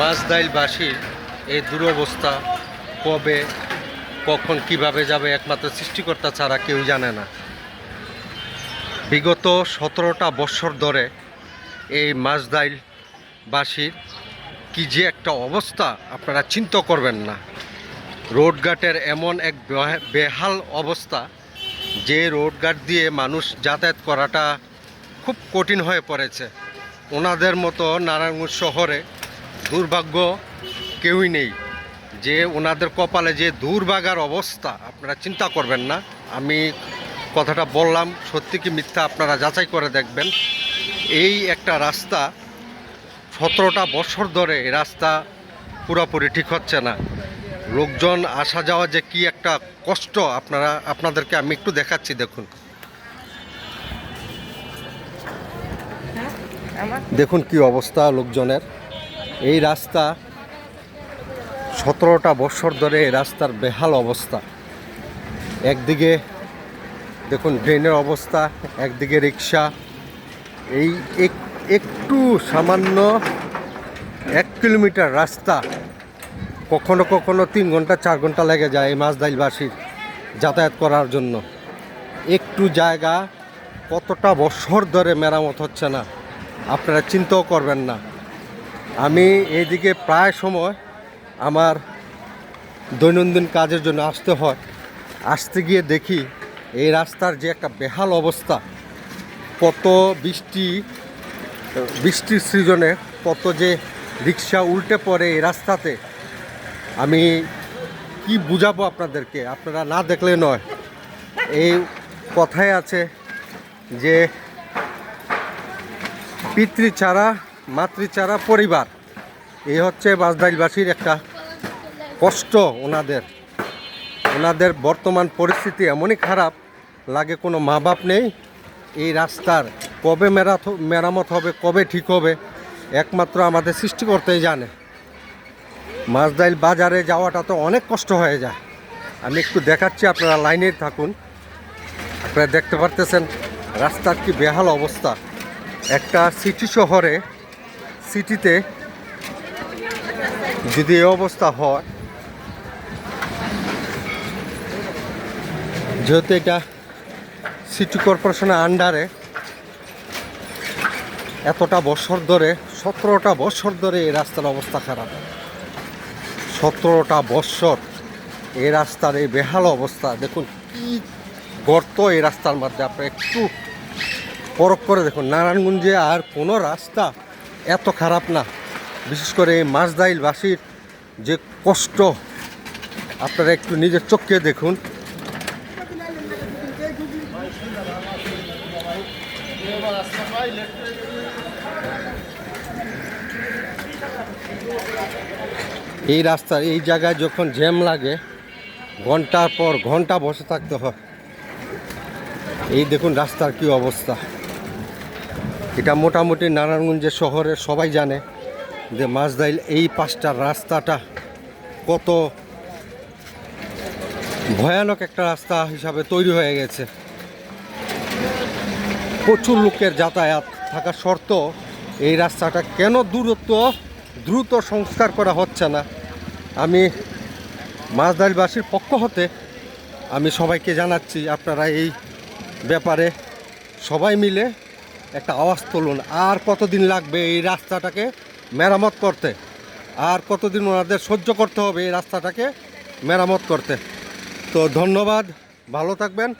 মাছদাইলবাসীর এই দুরবস্থা কবে, কখন, কীভাবে যাবে, একমাত্র সৃষ্টিকর্তা ছাড়া কেউ জানে না। বিগত সতেরোটা বৎসর ধরে এই মাছদাইলবাসীর কি যে একটা অবস্থা আপনারা চিন্তা করবেন না। রোডঘাটের এমন এক বেহাল অবস্থা যে রোডঘাট দিয়ে মানুষ যাতায়াত করাটা খুব কঠিন হয়ে পড়েছে। ওনাদের মতো নারায়ণগঞ্জ শহরে দুর্ভাগ্য কেউই নেই। যে ওনাদের কপালে যে দুর্ভাগার অবস্থা আপনারা চিন্তা করবেন না। আমি কথাটা বললাম সত্যি কি মিথ্যা আপনারা যাচাই করে দেখবেন। এই একটা রাস্তা সতেরোটা বছর ধরে এই রাস্তা পুরোপুরি ঠিক হচ্ছে না। লোকজন আসা যাওয়া যে কি একটা কষ্ট আপনারা আপনাদেরকে আমি একটু দেখাচ্ছি দেখুন। দেখুন কি অবস্থা লোকজনের। এই রাস্তা সতেরোটা বছর ধরে এই রাস্তার বেহাল অবস্থা। একদিকে দেখুন ড্রেনের অবস্থা, একদিকে রিক্সা। এই এক- একটু সামান্য এক কিলোমিটার রাস্তা কখনো কখনো তিন ঘণ্টা, চার ঘণ্টা লেগে যায় এই মাছদাইলবাসীর যাতায়াত করার জন্য। একটু জায়গা কতটা বছর ধরে মেরামত হচ্ছে না, আপনারা চিন্তাও করবেন না। আমি এইদিকে প্রায় সময় আমার দৈনন্দিন কাজের জন্য আসতে হয়। আসতে গিয়ে দেখি এই রাস্তার যে একটা বেহাল অবস্থা, কত বৃষ্টি, বৃষ্টির সৃজনে কত যে রিক্সা উল্টে পড়ে এই রাস্তাতে। আমি কি বুঝাবো আপনাদেরকে? আপনারা না দেখলে নয়। এই কথায় আছে যে, পিতৃ ছাড়া মাতৃ ছাড়া পরিবার। এই হচ্ছে বাসদাইলবাসীর একটা কষ্ট ওনাদের। ওনাদের বর্তমান পরিস্থিতি এমনই খারাপ, লাগে কোনো মা বাপ নেই। এই রাস্তার কবে মেরাত মেরামত হবে, কবে ঠিক হবে, একমাত্র আমাদের সৃষ্টিকর্তাই জানে। মাছদাইল বাজারে যাওয়াটা তো অনেক কষ্ট হয়ে যায়। আমি একটু দেখাচ্ছি, আপনারা লাইনে থাকুন। আপনারা দেখতে পারতেছেন রাস্তার কি বেহাল অবস্থা। একটা সিটি শহরে সিটিতে যদি এই অবস্থা হয়, যেহেতু এটা সিটি কর্পোরেশনের আন্ডারে, এতটা বছর ধরে, সতেরোটা বছর ধরে এই রাস্তার অবস্থা খারাপ। সতেরোটা বছর এই রাস্তার এই বেহাল অবস্থা, দেখুন কি গর্ত এই রাস্তার মধ্যে আপনার একটু পরখ করে দেখুন। নারায়ণগঞ্জে আর কোনো রাস্তা এত খারাপ না। বিশেষ করে এই মাছদাইলবাসীর যে কষ্ট, আপনারা একটু নিজের চোখকে দেখুন। এই রাস্তার, এই জায়গায় যখন জ্যাম লাগে, ঘণ্টার পর ঘণ্টা বসে থাকতে হয়। এই দেখুন রাস্তার কি অবস্থা। এটা মোটামুটি নারায়ণগঞ্জের শহরের সবাই জানে যে মাছদাইল এই পাঁচটা রাস্তাটা কত ভয়ানক একটা রাস্তা হিসাবে তৈরি হয়ে গেছে। প্রচুর লোকের যাতায়াত থাকা শর্ত এই রাস্তাটা কেন দূরত্ব দ্রুত সংস্কার করা হচ্ছে না? আমি মাছদাইলবাসীর পক্ষ হতে আমি সবাইকে জানাচ্ছি আপনারা এই ব্যাপারে সবাই মিলে একটা আওয়াজ তুলুন, আর কতদিন লাগবে এই রাস্তাটাকে মেরামত করতে? আর কতদিন ওনাদের সহ্য করতে হবে এই রাস্তাটাকে মেরামত করতে? তো ধন্যবাদ, ভালো থাকবেন।